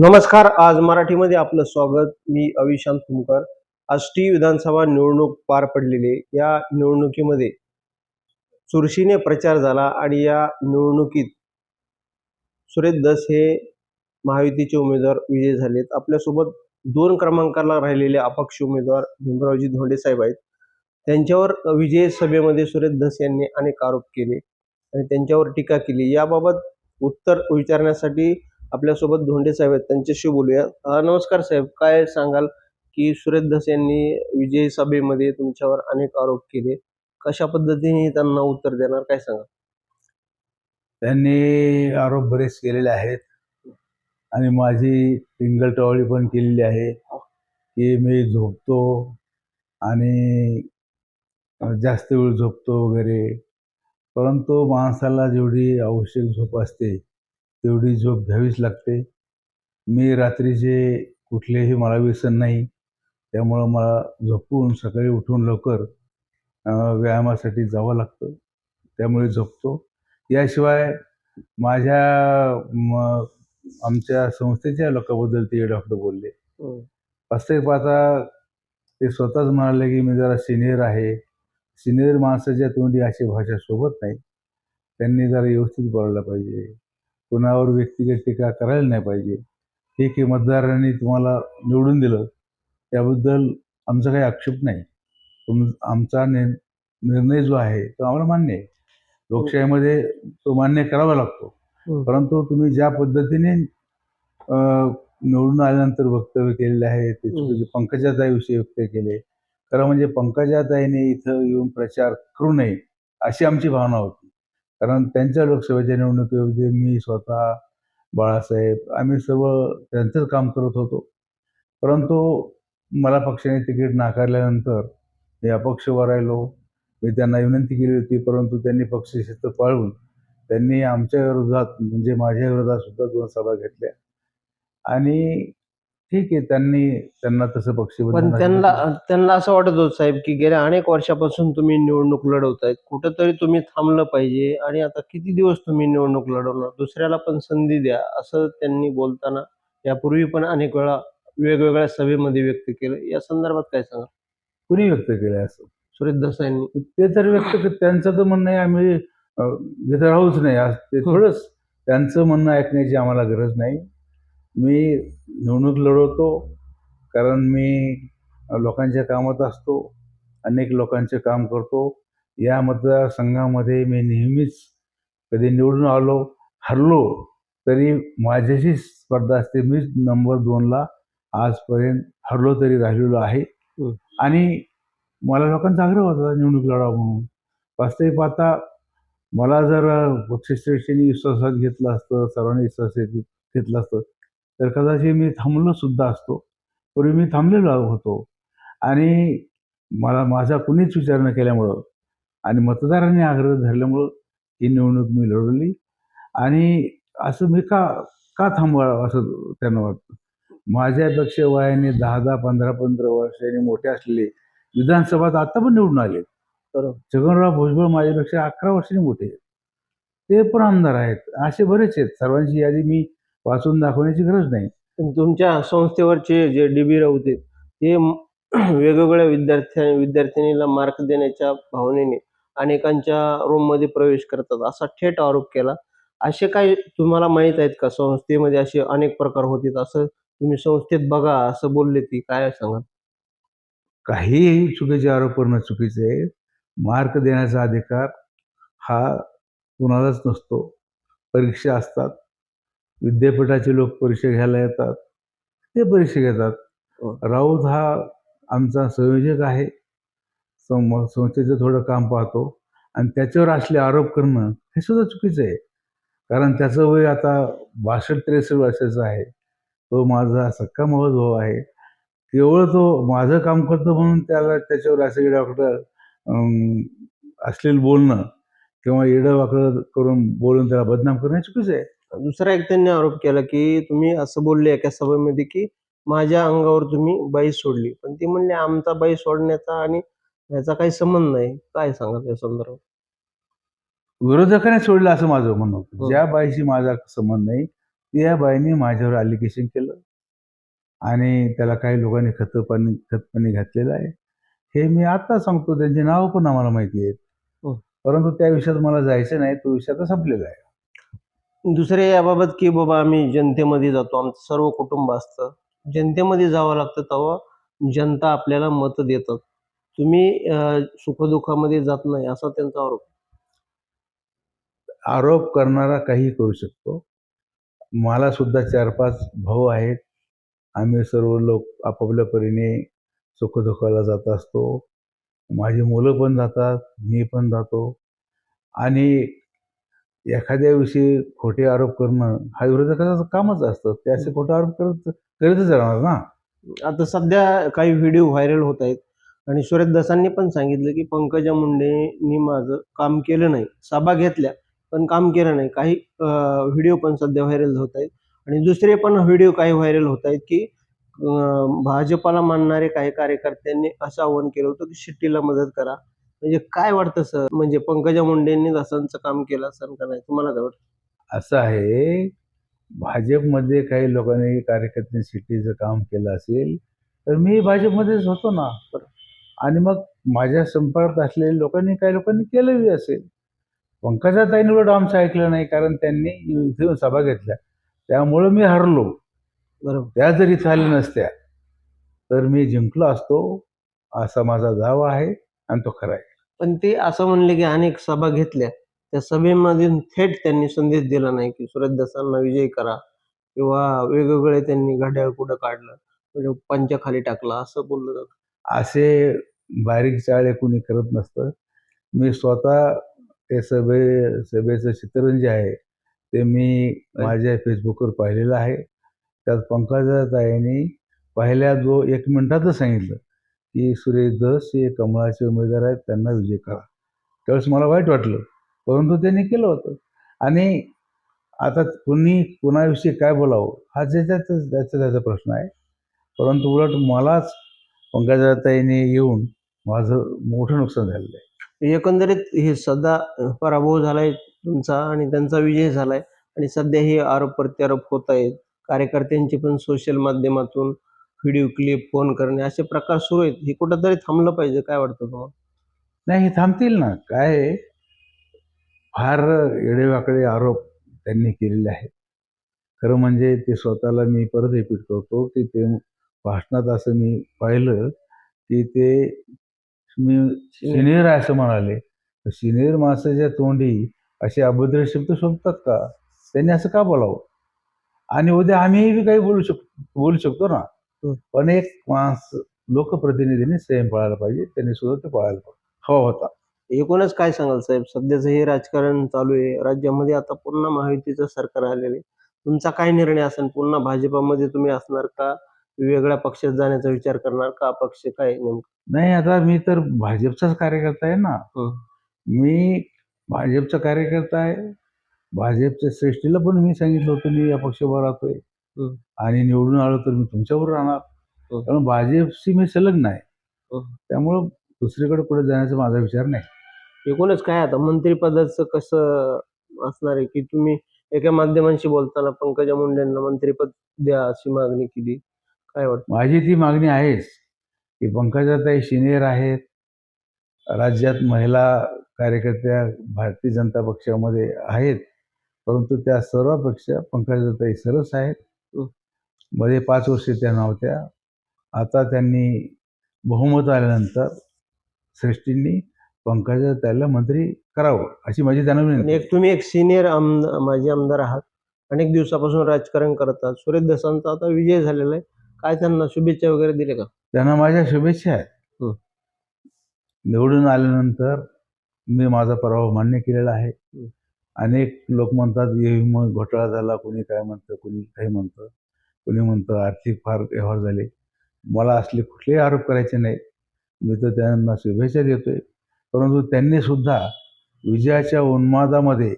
नमस्कार आज मराठीमध्ये आपलं स्वागत. मी अविशांत फुमकर आष्टी विधानसभा निवडणूक पार पडलेली या निवडणुकीमध्ये चुरशीने प्रचार झाला आणि या निवडणुकीत सुरेश दस हे महायुतीचे उमेदवार विजय झालेत. आपल्यासोबत दोन क्रमांकाला राहिलेले अपक्ष उमेदवार भीमरावजी धोंडे साहेब आहेत. त्यांच्यावर विजय सभेमध्ये सुरेश दस यांनी अनेक आरोप केले आणि त्यांच्यावर टीका केली. याबाबत उत्तर विचारण्यासाठी आपल्यासोबत धोंडे साहेब आहेत त्यांच्याशी बोलूया. अ, नमस्कार साहेब काय सांगाल की सुरेश धस यांनी विजयी सभेमध्ये तुमच्यावर अनेक आरोप केले. कशा पद्धतीने त्यांना उत्तर देणार काय सांगा त्यांनी आरोप बरेच केलेले आहेत. आणि माझी टिंगलटवाळी पण केलेली आहे की मी झोपतो आणि जास्त वेळ झोपतो वगैरे. परंतु माणसाला जेवढी आवश्यक झोप असते तेवढी झोप घ्यावीच लागते. मी रात्रीचे कुठलेही मला व्यसन नाही. त्यामुळं मला झोपून सकाळी उठून लवकर व्यायामासाठी जावं लागतं. त्यामुळे झोपतो. याशिवाय माझ्या म, आमच्या संस्थेच्या लोकांबद्दल ते डॉक्टर बोलले. हम्म. वास्तविक पाहता ते स्वतःच म्हणाले की मी जरा सिनियर आहे. सिनियर माणसाच्या तोंडी अशी भाषा सोबत नाही. त्यांनी जरा व्यवस्थित बोलायला पाहिजे. कुणावर व्यक्तिगत टीका करायला नाही पाहिजे. ठीक आहे मतदारांनी तुम्हाला निवडून दिलं त्याबद्दल आमचा काही आक्षेप नाही. तुम आमचा नि निर्णय जो आहे तो आम्हाला मान्य आहे. लोकशाहीमध्ये तो मान्य करावा लागतो. परंतु तुम्ही ज्या पद्धतीने निवडून आल्यानंतर वक्तव्य केलेले आहे ते पंकजाताईविषयी वक्तव्य केले. खरं म्हणजे पंकजाताईने इथं येऊन प्रचार करू नये अशी आमची भावना होती. कारण त्यांच्या लोकसभेच्या निवडणुकीमध्ये मी स्वतः बाळासाहेब आम्ही सर्व त्यांचंच काम करत होतो. परंतु मला पक्षाने तिकीट नाकारल्यानंतर मी अपक्षवर राहिलो मी त्यांना विनंती केली होती परंतु त्यांनी पक्षशिस्त पाळून त्यांनी आमच्या विरोधात म्हणजे माझ्या विरोधात सुद्धा दोन सभा घेतल्या. आणि ठीक आहे त्यांनी त्यांना तसं पक्ष पण त्यांना त्यांना असं वाटत होतं साहेब की गेल्या अनेक वर्षापासून तुम्ही निवडणूक लढवतायत कुठंतरी तुम्ही थांबलं पाहिजे आणि आता किती दिवस तुम्ही निवडणूक लढवणार? दुसऱ्याला पण संधी द्या असं त्यांनी बोलताना यापूर्वी पण अनेक वेळा वेगवेगळ्या सभेमध्ये व्यक्त केलं. या संदर्भात काय सांगा कुणी व्यक्त केलं असं? सुरेश दस यांनी ते तर व्यक्त त्यांचं तर म्हणणं आहे आम्ही जिथं राहूच नाही. ते थोडंच त्यांचं म्हणणं ऐकण्याची आम्हाला गरज नाही. मी निवडणूक लढवतो कारण मी लोकांच्या कामात असतो अनेक लोकांचे काम करतो. या मतदारसंघामध्ये मी नेहमीच कधी निवडून आलो हरलो तरी माझ्याशी स्पर्धा असते. मीच नंबर दोनला आजपर्यंत हरलो तरी राहिलेलो आहे. आणि मला लोकांचा आग्रह होता निवडणूक लढावं म्हणून. वास्तविक पाहता मला जर पक्षश्रेष्ठींनी विश्वासात घेतलं असतं सर्वांनी विश्वासात घेतलं असतं तर कदाचित मी थांबलो सुद्धा असतो. पूर्वी मी थांबलेलो होतो. आणि मला माझा कुणीच विचार न केल्यामुळं आणि मतदारांनी आग्रह धरल्यामुळं ही निवडणूक मी लढवली. आणि असं मी का का थांबवावं असं त्यांना वाटतं? माझ्यापेक्षा वयाने दहा दहा पंधरा पंधरा वर्षांनी मोठे असलेले विधानसभात आता पण निवडून आले बरोबर. छगनराव भुजबळ माझ्यापेक्षा अकरा वर्षांनी मोठे आहेत. ते पण आमदार आहेत. असे बरेच आहेत. सर्वांची यादी मी वाचून दाखवण्याची गरज नाही. पण तुमच्या संस्थेवरचे जे डी बी राऊत आहेत ते वेगवेगळ्या विद्यार्थ्या विद्यार्थिनीला मार्क देण्याच्या भावनेने अनेकांच्या रूममध्ये प्रवेश करतात. असा थेट आरोप केला. असे काय तुम्हाला माहीत आहेत का? संस्थेमध्ये असे अनेक प्रकार होतील असं तुम्ही संस्थेत बघा असं बोलले ती काय सांगा काहीही चुकीचे आरोप करणं चुकीचे आहे. मार्क देण्याचा अधिकार हा कुणालाच नसतो. परीक्षा असतात. विद्यापीठाचे लोक परीक्षा घ्यायला येतात. ते परीक्षा घेतात. हो. राऊत हा आमचा संयोजक आहे. संस्थेचं थोडं काम पाहतो. आणि त्याच्यावर असले आरोप करणं हे सुद्धा चुकीचं आहे. कारण त्याचं वय आता बासष्ट त्रेसष्ट वर्षाचं आहे. तो माझा सक्का महोद भाऊ आहे. केवळ तो माझं काम करतो म्हणून त्याला त्याच्यावर असं डॉक्टर असलेलं बोलणं किंवा येडं वाकडं करून बोलून त्याला बदनाम करणं चुकीचं आहे. दुसरा एक त्यांनी आरोप केला की तुम्ही असं बोलले एका सभेमध्ये की माझ्या अंगावर तुम्ही बाई सोडली. पण ती म्हणले आमचा बाई सोडण्याचा आणि याचा काही संबंध नाही. काय सांगा त्या संदर्भात? विरोधकाने सोडलं असं माझं म्हणणं होतं. हो. ज्या बाईशी माझा संबंध नाही त्या बाईने माझ्यावर ॲलिगेशन केलं. आणि त्याला काही लोकांनी खतं पाणी खत पाणी घातलेलं आहे. हे मी आता सांगतो. त्यांची नावं पण आम्हाला माहिती आहेत. हो. परंतु त्या विषयात मला जायचं नाही. तो विषय आता संपलेला आहे. दुसरे याबाबत की बाबा आम्ही जनतेमध्ये जातो आमचं सर्व कुटुंब असतं. जनतेमध्ये जावं लागतं तेव्हा जनता आपल्याला मत देतात तुम्ही अं, सुखदुःखामध्ये जात नाही असा त्यांचा आरोप. आरोप करणारा काही करू शकतो. मला सुद्धा चार पाच भाऊ आहेत. आम्ही सर्व लोक आपापल्या परीने सुखदुःखाला जात असतो. माझी मुलं पण जातात मी पण जातो. आणि एखाद्याविषयी खोटे आरोप करणं हा विरोधकाचं कामच असतं. ते असे खोटे आरोप करत करीतच राहणार ना. आता सध्या काही व्हिडिओ व्हायरल होत आहेत. आणि सुरेश दसांनी पण सांगितलं की पंकजा मुंडेंनी माझं काम केलं नाही. सभा घेतल्या पण काम केलं नाही. काही व्हिडिओ पण सध्या व्हायरल होत आहेत. आणि दुसरे पण व्हिडिओ काही व्हायरल होत आहेत की भाजपाला मानणारे काही कार्यकर्त्यांनी असं आवाहन केलं होतं की शिट्टीला मदत करा. म्हणजे काय वाटतं सर? म्हणजे पंकजा मुंडेंनी दसांचं काम केलं असेल का नाही? तुम्हाला काय वाटतं? असं आहे भाजपमध्ये काही लोकांनी कार्यकर्त्यांनी सिटीचं काम केलं असेल तर मी भाजपमध्येच होतो ना. आणि मग माझ्या संपर्कात असलेल्या लोकांनी काही लोकांनी केलंही असेल. पंकजा ताईंनी उलट आमचं ऐकलं नाही कारण त्यांनी इथे सभा घेतल्या. त्यामुळं मी हरलो. बरोबर. त्या जर इथं आल्या नसत्या तर मी जिंकलो असतो असा माझा दावा आहे आणि तो खरा आहे. पण ते असं म्हणले की अनेक सभा घेतल्या. त्या सभेमधून थेट त्यांनी संदेश दिला नाही की सुरतदासांना विजय करा किंवा वेगवेगळे त्यांनी घड्याळ कुठं काढलं म्हणजे पंचाखाली टाकला असं बोललं जातं. असे बारीक चाळे कुणी करत नसतं. मी स्वतः ते सभे सभेचं चित्रण जे आहे ते मी माझ्या फेसबुकवर पाहिलेलं आहे. त्यात पंकजाताईंनी पहिल्या जो एक मिनिटातच सांगितलं. की सुरेश दस हे कमळाचे उमेदवार आहेत त्यांना विजय करा. त्यावेळेस मला वाईट वाटलं परंतु त्यांनी केलं होतं. आणि आता कुणी कुणाविषयी काय बोलावं हा ज्याच्यात त्याचा त्याचा प्रश्न आहे. परंतु उलट मलाच पंकजाताईने येऊन माझं मोठं नुकसान झालेलं आहे. एकंदरीत हे सध्या पराभव झालाय तुमचा आणि त्यांचा विजय झालाय. आणि सध्या हे आरोप प्रत्यारोप होत आहेत. कार्यकर्त्यांची पण सोशल माध्यमातून व्हिडिओ क्लिप फोन करणे असे प्रकार सुरू आहेत. हे कुठंतरी थांबलं पाहिजे काय वाटतं तुम्हाला? नाही हे थांबतील ना. काय आहे, फार येडेवाकडे आरोप त्यांनी केलेले आहेत. खरं म्हणजे ते स्वतःला मी परत रिपीट करतो की ते भाषणात असं मी पाहिलं की ते मी सिनियर आहे असं म्हणाले. सिनियर माणसाच्या तोंडी असे अभद्र शब्द शोधतात का? त्यांनी असं का बोलावं? आणि उद्या आम्हीही बी काही बोलू शकतो बोलू शकतो ना? पण एक माणस लोकप्रतिनिधीने संयम पाळायला पाहिजे त्यांनी सुद्धा ते पाळायला पाहिजे. हवा होता. एकूणच काय सांगाल साहेब? सध्याचं हे राजकारण चालू आहे. राज्यामध्ये आता पुन्हा महायुतीचं सरकार आलेलं आहे. तुमचा काय निर्णय असेल? पुन्हा भाजपामध्ये तुम्ही असणार का? वेगळ्या पक्षात जाण्याचा विचार करणार का? अपक्ष काय नेमकं? नाही आता मी तर भाजपचाच कार्यकर्ता आहे ना. मी भाजपचा कार्यकर्ता आहे. भाजपच्या श्रेष्ठीला पण मी सांगितलं होतं मी या पक्षावर राहतोय. आणि निवडून आलो तर मी तुमच्यावर राहणार. हं. कारण भाजपशी मी संलग्न आहे हं. त्यामुळं दुसरीकडे पुढे जाण्याचा माझा विचार नाही. एकूणच काय आता मंत्रिपदाचं कसं असणार आहे की तुम्ही एका माध्यमांशी बोलताना पंकजा मुंडेंना मंत्रिपद द्या अशी मागणी केली. काय वाटतं? माझी ती मागणी आहेच की पंकजाताई सिनियर आहेत. राज्यात महिला कार्यकर्त्या भारतीय जनता पक्षामध्ये आहेत. परंतु त्या सर्वापेक्षा पंकजाताई सरस आहेत. हं. मध्ये पाच वर्षे त्या नव्हत्या. आता त्यांनी बहुमत आल्यानंतर श्रेष्ठींनी पंकजाताईला मंत्री करावं अशी माझी त्यांना विनंती. एक तुम्ही एक सिनियर आमदार माजी आमदार आहात. अनेक दिवसापासून राजकारण करतात. सुरेश दसांचा आता विजय झालेला आहे. काय त्यांना शुभेच्छा वगैरे दिले का? त्यांना माझ्या शुभेच्छा आहेत. हं. निवडून आल्यानंतर मी माझा पराभव मान्य केलेला आहे. अनेक लोक म्हणतात घोटाळा झाला कोणी काय म्हणतं कोणी काही म्हणतं. कोणी म्हणतं आर्थिक फार व्यवहार झाले. मला असले कुठलेही आरोप करायचे नाहीत. मी तर त्यांना शुभेच्छा देतो आहे परंतु त्यांनी सुद्धा विजयाच्या उन्मादामध्ये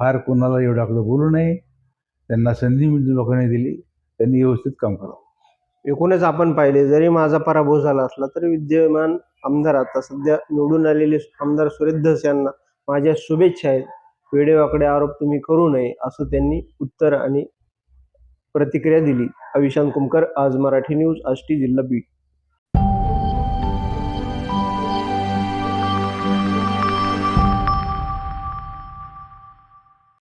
फार कोणाला एवढ्याकडे बोलू नये. त्यांना संधी लोकांनी दिली. त्यांनी व्यवस्थित काम करावं. एकूणच आपण पाहिले जरी माझा पराभव झाला असला तरी विद्यमान आमदार आता सध्या निवडून आलेले आमदार सुरेश धस यांना माझ्या शुभेच्छा आहेत. वेडेवाकडे आरोप तुम्ही करू नये असं त्यांनी उत्तर आणि प्रतिक्रिया दिली. अविशांत कुमकर आज मराठी न्यूज आष्टी जिल्हा बीड.